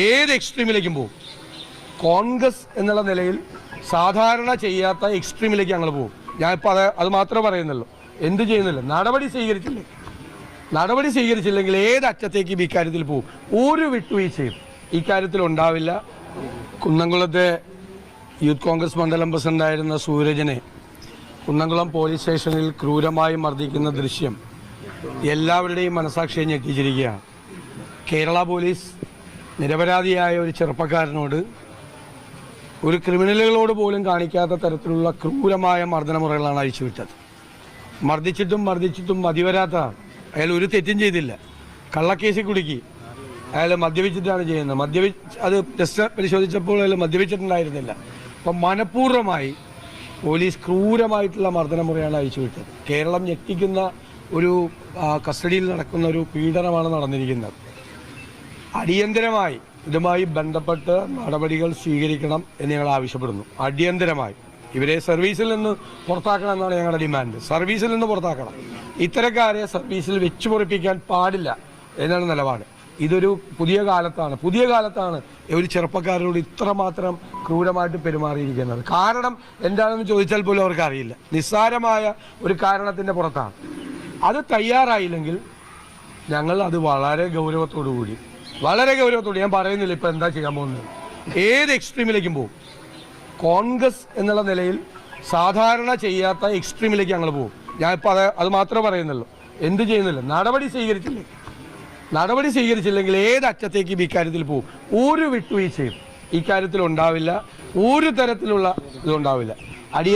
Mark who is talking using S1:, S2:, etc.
S1: ഏത് എക്സ്ട്രീമിലേക്കും പോകും. കോൺഗ്രസ് എന്നുള്ള നിലയിൽ സാധാരണ ചെയ്യാത്ത എക്സ്ട്രീമിലേക്ക് ഞങ്ങൾ പോകും. ഞാൻ ഇപ്പോൾ അത് അത് മാത്രമേ പറയുന്നുള്ളൂ. എന്ത് ചെയ്യുന്നില്ല. നടപടി സ്വീകരിച്ചില്ലേ? നടപടി സ്വീകരിച്ചില്ലെങ്കിൽ ഏത് അറ്റത്തേക്കും ഇക്കാര്യത്തിൽ പോകും? ഒരു വിട്ടുവീഴ്ചയും ഇക്കാര്യത്തിൽ ഉണ്ടാവില്ല. കുന്നംകുളത്തെ യൂത്ത് കോൺഗ്രസ് മണ്ഡലം പ്രസിഡന്റായിരുന്ന സൂരജനെ കുന്നംകുളം പോലീസ് സ്റ്റേഷനിൽ ക്രൂരമായി മർദ്ദിക്കുന്ന ദൃശ്യം എല്ലാവരുടെയും മനസാക്ഷിയെ ഞെട്ടിച്ചിരിക്കുകയാണ്. കേരള പോലീസ് നിരപരാധിയായ ഒരു ചെറുപ്പക്കാരനോട് ഒരു ക്രിമിനലുകളോട് പോലും കാണിക്കാത്ത തരത്തിലുള്ള ക്രൂരമായ മർദ്ദനമുറകളാണ് അഴിച്ചുവിട്ടത്. മർദ്ദിച്ചിട്ടും മർദ്ദിച്ചിട്ടും മതിവരാത്ത അയാൾ ഒരു തെറ്റും ചെയ്തില്ല. കള്ളക്കേസിൽ കുടുക്കി. അയാൾ മദ്യപിച്ചിട്ടാണ് ചെയ്യുന്നത്. മദ്യപിച്ച് അത് ടെസ്റ്റ് പരിശോധിച്ചപ്പോൾ അയാൾ മദ്യപിച്ചിട്ടുണ്ടായിരുന്നില്ല. അപ്പം മനഃപൂർവമായി പോലീസ് ക്രൂരമായിട്ടുള്ള മർദ്ദനമുറയാണ് അഴിച്ചുവിട്ടത്. കേരളം ഞെട്ടിക്കുന്ന ഒരു കസ്റ്റഡിയിൽ നടക്കുന്ന ഒരു പീഡനമാണ് നടന്നിരിക്കുന്നത്. അടിയന്തരമായി ഇതുമായി ബന്ധപ്പെട്ട് നടപടികൾ സ്വീകരിക്കണം എന്ന് ഞങ്ങൾ ആവശ്യപ്പെടുന്നു. അടിയന്തരമായി. ഇവരെ സർവീസിൽ നിന്ന് പുറത്താക്കണം എന്നാണ് ഞങ്ങളുടെ ഡിമാൻഡ്. സർവീസിൽ നിന്ന് പുറത്താക്കണം. ഇത്തരക്കാരെ സർവീസിൽ വെച്ചു പൊറിപ്പിക്കാൻ പാടില്ല എന്നാണ് നിലപാട്. ഇതൊരു പുതിയ കാലത്താണ്. പുതിയ കാലത്താണ് ഒരു ചെറുപ്പക്കാരോട് ഇത്രമാത്രം ക്രൂരമായിട്ട് പെരുമാറിയിരിക്കുന്നത്. കാരണം എന്താണെന്ന് ചോദിച്ചാൽ പോലും അവർക്ക് അറിയില്ല നിസ്സാരമായ ഒരു കാരണത്തിന്റെ പുറത്താണ്. അത് തയ്യാറായില്ലെങ്കിൽ ഞങ്ങൾ അത് വളരെ ഗൗരവത്തോടു കൂടി വളരെ ഗൗരവത്തോട് ഞാൻ പറയുന്നില്ല ഇപ്പൊ എന്താ ചെയ്യാൻ പോകുന്നത്. ഏത് എക്സ്ട്രീമിലേക്കും പോകും. കോൺഗ്രസ് എന്നുള്ള നിലയിൽ സാധാരണ ചെയ്യാത്ത എക്സ്ട്രീമിലേക്ക് ഞങ്ങൾ പോകും. ഞാൻ ഇപ്പൊ അത് അത് മാത്രമേ പറയുന്നുള്ളൂ. എന്ത് ചെയ്യുന്നില്ല. നടപടി സ്വീകരിച്ചില്ലേ? നടപടി സ്വീകരിച്ചില്ലെങ്കിൽ ഏത് അറ്റത്തേക്കും ഇക്കാര്യത്തിൽ പോകും? ഒരു വിട്ടുവീഴ്ചയും ഇക്കാര്യത്തിൽ ഉണ്ടാവില്ല. ഒരു തരത്തിലുള്ള ഇതുണ്ടാവില്ല. അടിയ